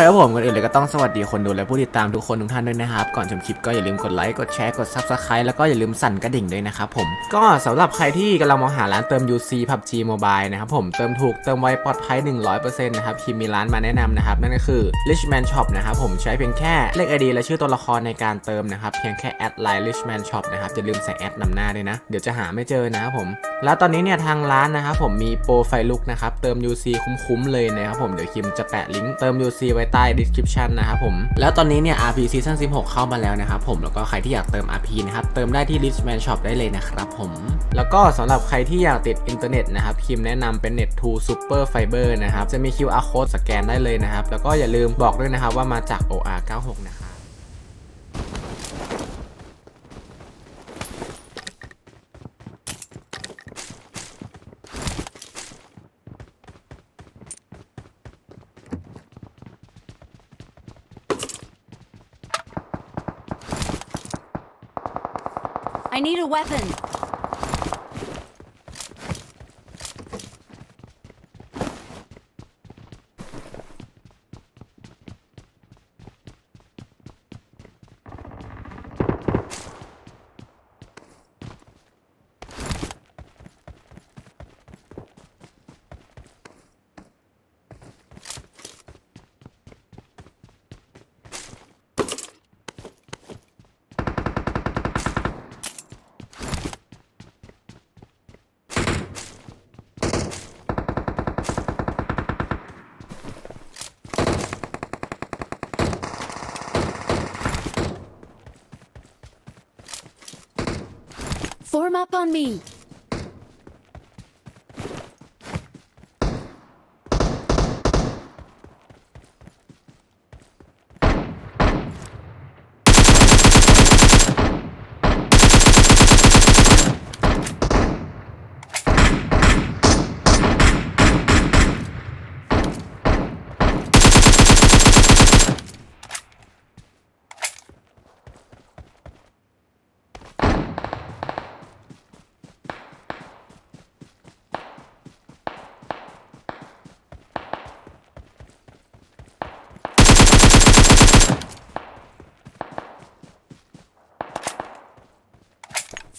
คครับผมก่อนอื่นเลยก็ต้องสวัสดีคนดูและผู้ติดตามทุกคนทุกท่านด้วยนะครับ ก่อนชมคลิปก็อย่าลืมกดไลค์กดแชร์กด Subscribe แล้วก็อย่าลืมสั่นกระดิ่งด้วยนะครับผม ก็สำหรับใครที่กำลังมองหาร้านเติม UC PUBG Mobile นะครับผมเติมถูกเติมไวปลอดภัย 100%นะครับคิมมีร้านมาแนะนำนะครับนั่นก็คือ Richman Shop นะครับผมใช้เพียงแค่เลข ID และชื่อตัวละครในการเติมนะครับเพียงแค่แอดไลน์ Richman Shop นะครับอย่าลืมใส่แอดนำหน้าด้วยนะเดี๋ยวจะหาไม่เจอนะครับผมแล้วตอนนี้เนี่ยทางร้านนะครับผมมีโปรไฟลุกนะครับเติม UC คุ้มๆเลยนะครับผมเดี๋ยวคิมจะแปะลิงก์เติม UC ไว้ใต้ description นะครับผม แล้วตอนนี้เนี่ย RP Season 16 เข้ามาแล้วนะครับผม แล้วก็ใครที่อยากเติม RP นะครับ เติมได้ที่ Richman Shop ได้เลยนะครับผม แล้วก็สำหรับใครที่อยากติดอินเทอร์เน็ตนะครับ คิมแนะนำเป็น Net 2 Super Fiber นะครับ จะมี QR code สแกนได้เลยนะครับ แล้วก็อย่าลืมบอกด้วยนะครับว่ามาจาก OR 96 นะครับ I need a weapon. Form up on me.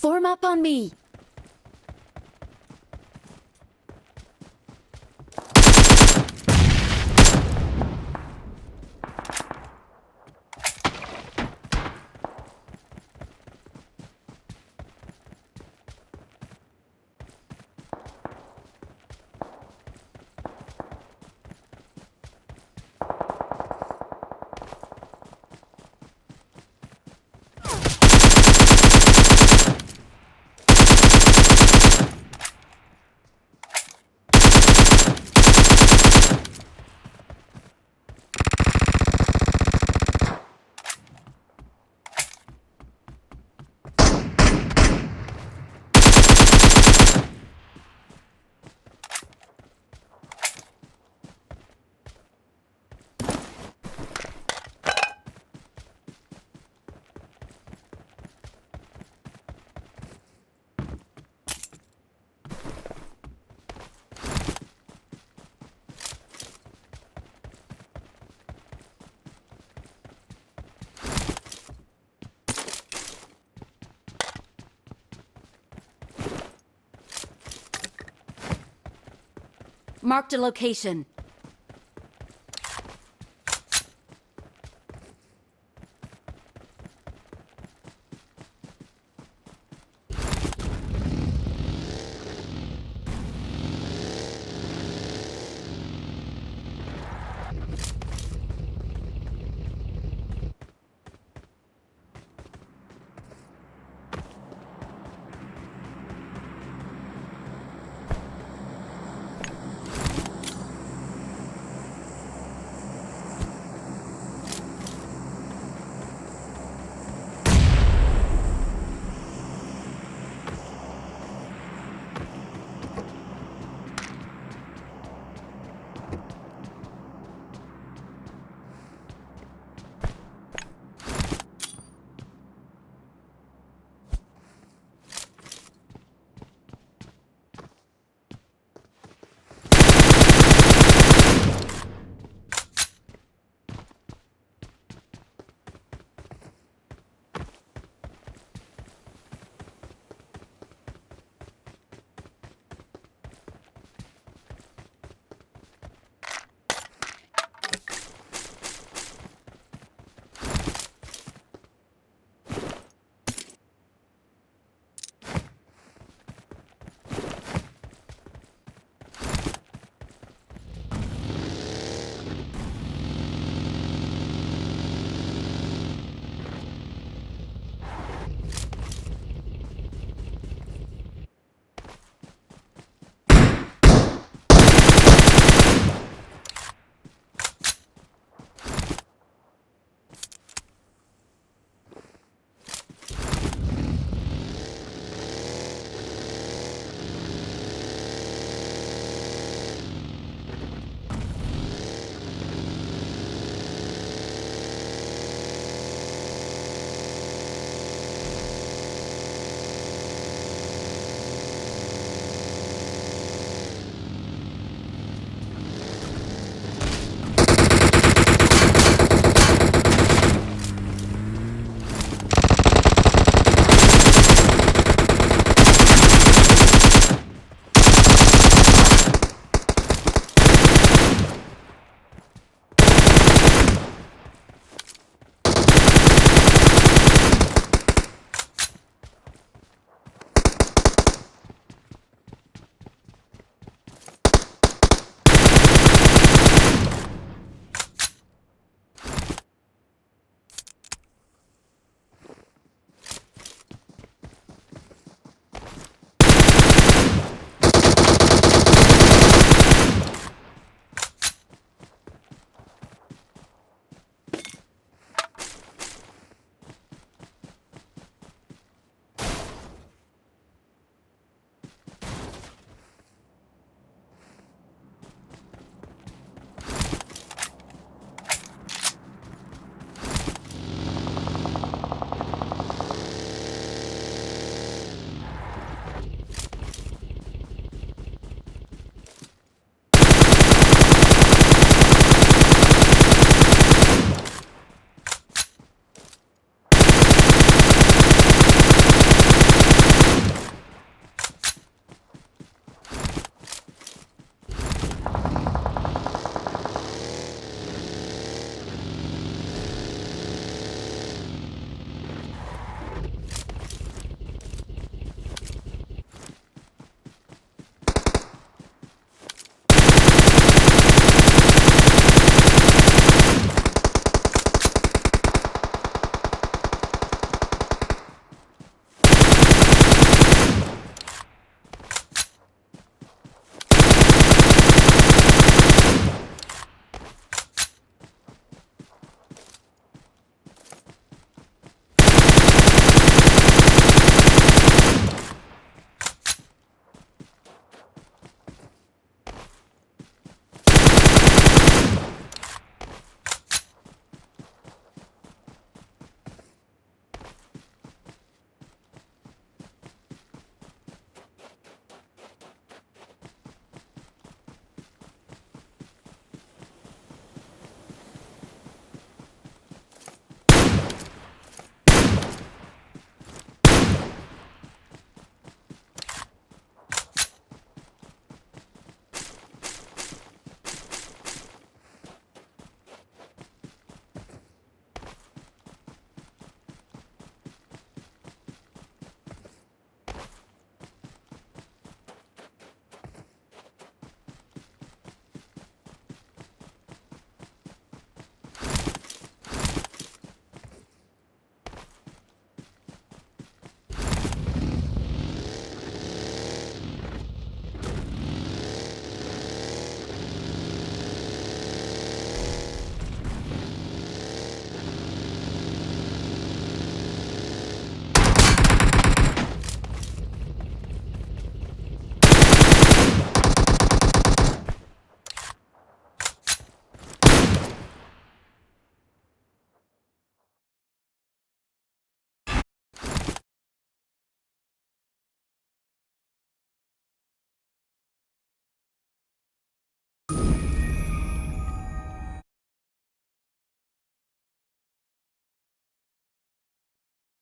Form up on me. Marked a location.